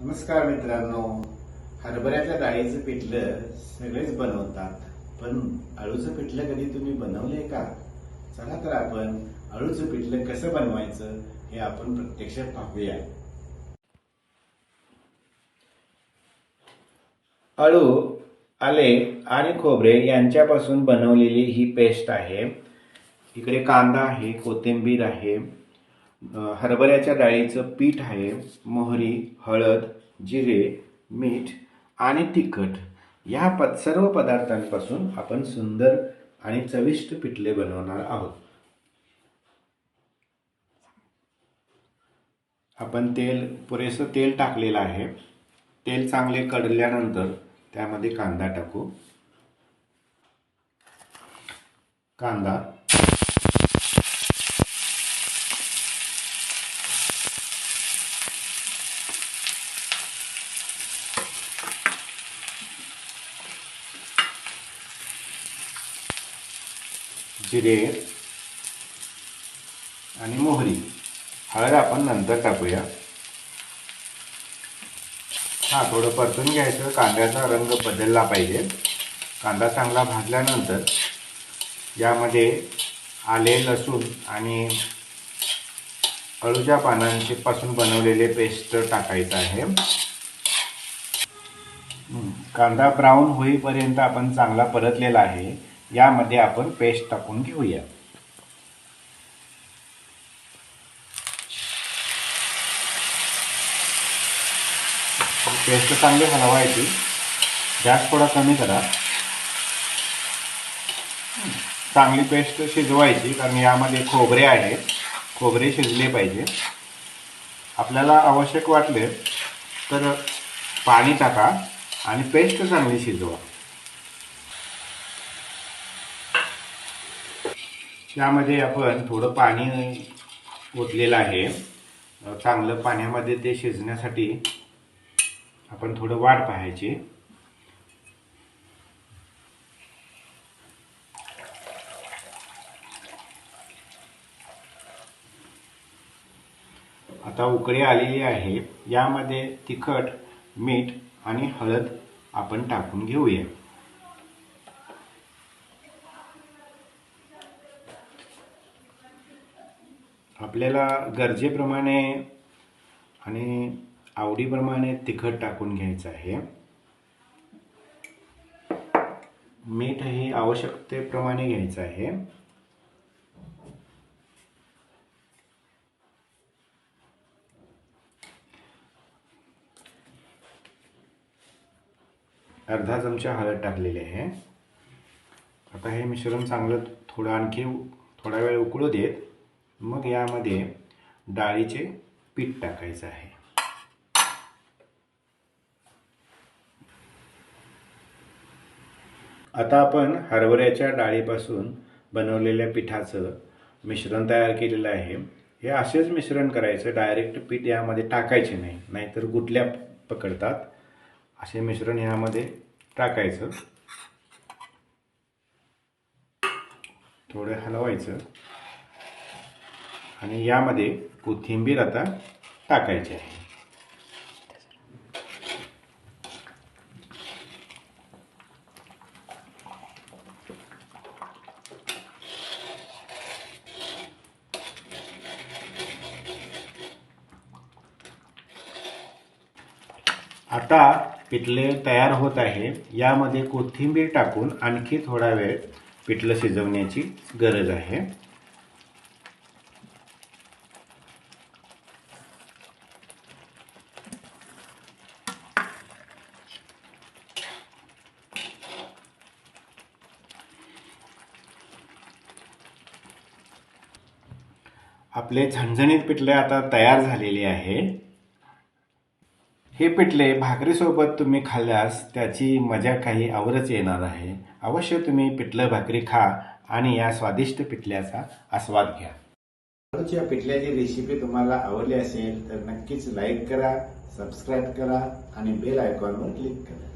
नमस्कार मित्रांनो. हरभऱ्याच्या डाळीचं पिठलं सगळेच बनवतात. पण अळूचं पिठलं कधी तुम्ही बनवले का? चला तर आपण अळूचं पिठलं कसं बनवायचं हे आपण प्रत्यक्ष पाहूया. अळू आले आणि खोबरे यांच्यापासून बनवलेली ही पेस्ट आहे. इकडे कांदा आहे कोथिंबीर आहे. हरभऱ्याच्या डाळीचं पीठ आहे मोहरी हळद जिरे मीठ आणि तिखट. या प सर्व पदार्थांपासून आपण सुंदर आणि चविष्ट पिठले बनवणार आहोत. आपण तेल पुरेसं तेल टाकलेलं आहे. तेल चांगले कडल्यानंतर त्यामध्ये कांदा टाकू. कांदा जिरे आणि मोहरी. हळद आपण नंतर टाकूया. हां थोडं परतून घ्यायचं. कांद्याचा रंग बदलला पाहिजे. कांदा चांगला भाजल्यानंतर यामध्ये आले लसूण आणि अळूच्या पानांचे पासून बनवलेले पेस्ट टाकायचं आहे. कांदा ब्राऊन होईपर्यंत आपण चांगला परतलेला आहे. यामध्ये आपण पेस्ट टाकून घेऊया. पेस्ट चांगली हलवायची. गॅस थोडा कमी करा. चांगली पेस्ट शिजवायची कारण यामध्ये खोबरे आहे. खोबरे शिजले पाहिजे. आपल्याला आवश्यक वाटले तर पाणी टाका आणि पेस्ट चांगली शिजवा. त्यामध्ये आपण थोडं पाणी ओतलेलं आहे. चांगलं पाण्यामध्ये ते शिजण्यासाठी आपण थोडं वाट पाहायची. आता उकळी आलेली आहे. यामध्ये तिखट मीठ आणि हळद आपण टाकून घेऊया. आपल्याला गरजेप्रमाणे आणि आवडीप्रमाणे तिखट टाकून घ्यायचं आहे. मीठ हे आवश्यकतेप्रमाणे घ्यायचं आहे. अर्धा चमचा हळद टाकलेली आहे. आता हे मिश्रण चांगलं थोडं आणखी थोडा वेळ उकळू देत. मग यामध्ये डाळीचे पीठ टाकायचं आहे. आता आपण हरभऱ्याच्या डाळीपासून बनवलेल्या पिठाचं मिश्रण तयार केलेलं आहे. हे असेच मिश्रण करायचं डायरेक्ट पीठ यामध्ये टाकायचे नाही नाहीतर गुटल्या पकडतात. असे मिश्रण यामध्ये टाकायचं. थोडं हलवायचं. आणि यामध्ये कोथिंबीर आता टाकायची आहे. आता पिठले तयार होत आहे. यामध्ये कोथिंबीर टाकून आणखी थोडा वेळ पिठलं शिजवण्याची गरज आहे. आपले झणझणीत पिठले आता तयार झालेले आहे. हे पिठले भाकरीसोबत तुम्ही खाल्ल्यास त्याची मजा काही आवरच येणार आहे. अवश्य तुम्ही पिठलं भाकरी खा आणि या स्वादिष्ट पिठल्याचा आस्वाद घ्या. या पिठल्याची रेसिपी तुम्हाला आवडली असेल तर नक्कीच लाईक करा सबस्क्राईब करा आणि बेल आयकॉनवर क्लिक करा.